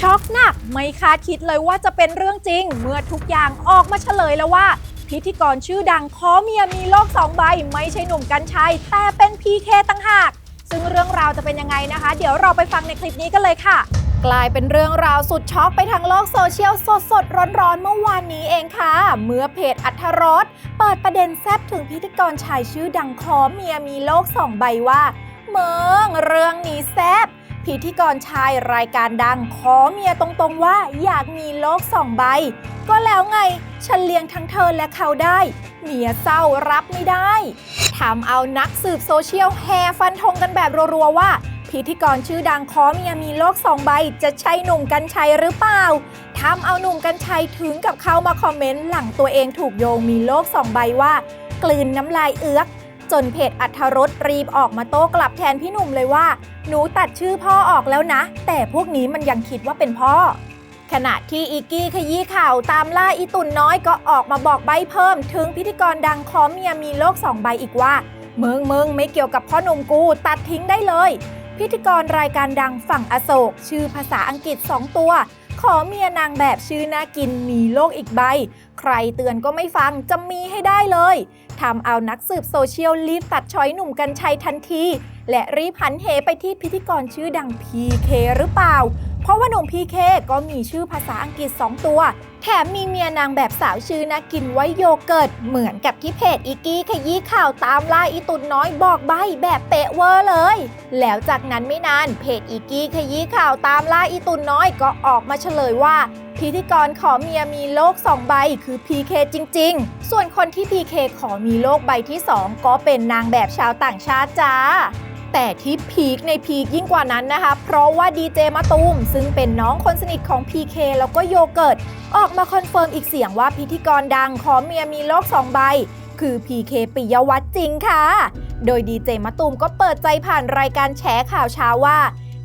ช็อกหนักไม่คาดคิดเลยว่าจะเป็นเรื่องจริง เมื่อทุกอย่างออกมาเฉลยแล้วว่า พิธีกรชื่อดังขอเมียมีโลกสองใบ ไม่ใช่หนุ่มกัญชัย แต่เป็นพีเคตั้งหาก ซึ่งเรื่องราวจะเป็นยังไงนะคะ เดี๋ยวเราไปฟังในคลิปนี้กันเลยค่ะ กลายเป็นเรื่องราวสุดช็อกไปทางโลกโซเชียลสดสดร้อนร้อนเมื่อวานนี้เองค่ะ เมื่อเพจอัธรสเปิดประเด็นแซบถึงพิธีกรชายชื่อดังขอเมียมีโลกสองใบว่าเมืองเรื่องนี้แซ พิธีกรชายรายการดัง ขอเมียตรงๆว่าอยากมีโลกสองใบ ก็แล้วไงฉันเลี้ยงทั้งเธอและเขาได้ เมียเศร้ารับไม่ได้ทำเอานักสืบโซเชียลแห่ฟันธงกันแบบรัวๆว่าพิธีกรชื่อดังขอเมียมีโลกสองใบ จะใช่หนุ่มกัญชัยหรือเปล่าทำเอาหนุ่มกัญชัยถึงกับเข้ามาคอมเมนต์หลังตัวเองถูกโยงมีโลกสองใบว่า กลืนน้ำลายเอื้อก จนเพจอัธรสรีบออกมาโต้กลับแทนพี่หนุ่มเลยว่า หนูตัดชื่อพ่อออกแล้วนะ แต่พวกนี้มันยังคิดว่าเป็นพ่อ ขณะที่อีกกี้ขยี้ข่าวตามล่าอีตุนน้อยก็ออกมาบอกใบเพิ่ม ถึงพิธีกรดังขอเมียมีโลกสองใบอีกว่ามึงมึงไม่เกี่ยวกับพ่อหนุ่มกูตัดทิ้งได้เลย พิธีกรรายการดังฝั่งอโศก ชื่อภาษาอังกฤษ 2 ตัว ขอเมียนางแบบชื่อน่ากินมีโลกอีกใบ ใครเตือนก็ไม่ฟังจะมีให้ได้เลยทำเอานักสืบโซเชียลรีบตัดช้อยหนุ่มกัญชัยทันที และรีบหันเหไปที่พิธีกรชื่อดังพีเคหรือเปล่า เพราะว่าหนุ่ม PK ก็มีชื่อภาษาอังกฤษ 2 ตัว แถมมีเมียนางแบบสาวชื่อนากินไว้โยเกิร์ต เหมือนกับที่เพจอีกี้ขยี้ข่าวตามล่าอีตุนน้อยบอกใบแบบเป๊ะเวอร์เลย แล้วจากนั้นไม่นานเพจอีกี้ขยี้ข่าวตามล่าอีตุนน้อยก็ออกมาเฉลยว่าพิธีกรขอเมียมีโลก 2 ใบคือ PK จริง ๆ ส่วนคนที่ PK ขอมีโลกใบที่ 2 ก็เป็นนางแบบชาวต่างชาติจ้า แต่ที่พีคในพีคยิ่งกว่านั้นนะคะ เพราะว่าดีเจมะตูม ซึ่งเป็นน้องคนสนิทของ PK แล้วก็โยเกิร์ต ออกมาคอนเฟิร์มอีกเสียงว่าพิธีกรดังขอเมียมีโลก2ใบ คือ PK ปิยวัฒน์จริงค่ะ โดยดีเจมะตูมก็เปิดใจผ่านรายการแฉข่าวเช้าว่า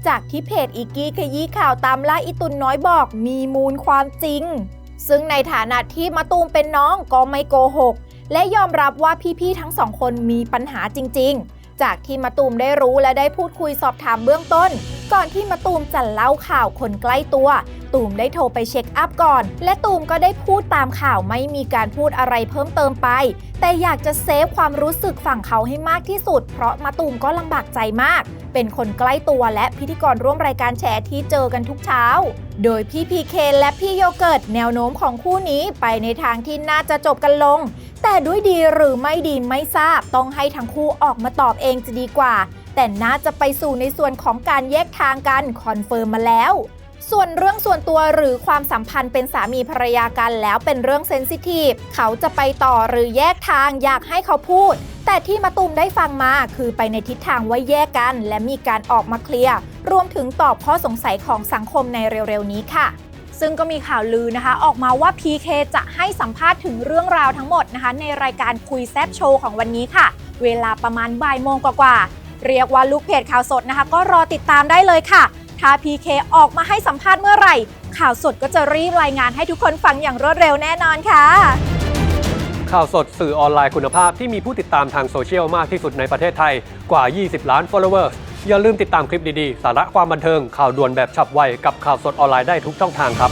จากที่เพจอีกกี้ขยี้ข่าวตามล่าอีตุนน้อยบอกมีมูลความจริง ซึ่งในฐานะที่มะตูมเป็นน้องก็ไม่โกหกและยอมรับว่าพี่ๆทั้งสองคนมีปัญหาจริง ๆ จากที่มะตูมได้รู้และได้พูดคุยสอบถามเบื้องต้น ก่อนที่มะตูมจะเล่าข่าวคนใกล้ตัว ตูมได้โทรไปเช็คอัพก่อน และตูมก็ได้พูดตามข่าวไม่มีการพูดอะไรเพิ่มเติมไป แต่อยากจะเซฟความรู้สึกฝั่งเขาให้มากที่สุด เพราะมะตูมก็ลำบากใจมาก เป็นคนใกล้ตัวและพิธีกรร่วมรายการแฉที่เจอกันทุกเช้า โดยพี่พีเคและพี่โยเกิร์ตแนวโน้มของคู่นี้ไปในทางที่น่าจะจบกันลง แต่ด้วยดีหรือไม่ดีไม่ทราบ ต้องให้ทั้งคู่ออกมาตอบเองจะดีกว่า แต่น่าจะไปสู่ในส่วนของการแยกทางกันคอนเฟิร์มมาแล้ว ส่วนเรื่องส่วนตัวหรือความสัมพันธ์เป็นสามีภรรยากันแล้วเป็นเรื่องเซนซิทีฟเขาจะไปต่อหรือแยกทางอยากให้เขาพูด แต่ที่มาตูมได้ฟังมาคือไปในทิศทางว่าแยกกัน และมีการออกมาเคลียร์รวมถึงตอบข้อสงสัยของสังคมในเร็วๆนี้ค่ะ ซึ่งก็มีข่าวลือนะคะ ออกมาว่า PK จะให้สัมภาษณ์ถึงเรื่องราวทั้งหมดนะคะ ในรายการคุยแซบโชว์ของวันนี้ค่ะ เวลาประมาณบ่ายโมงกว่าๆเรียกว่าลูกเพจข่าวสดนะคะ ก็รอติดตามได้เลยค่ะ ถ้า PK ออกมาให้สัมภาษณ์เมื่อไหร่ ข่าวสดก็จะรีบรายงานให้ทุกคนฟังอย่างรวดเร็วแน่นอนค่ะ ข่าวสดสื่อออนไลน์คุณภาพที่มีผู้ติดตามทางโซเชียลมากที่สุดในประเทศไทยกว่า 20 ล้าน followers อย่าลืมติดตามคลิปดีๆ สาระความบันเทิงข่าวด่วนแบบฉับไวกับข่าวสดออนไลน์ได้ทุกช่องทางครับ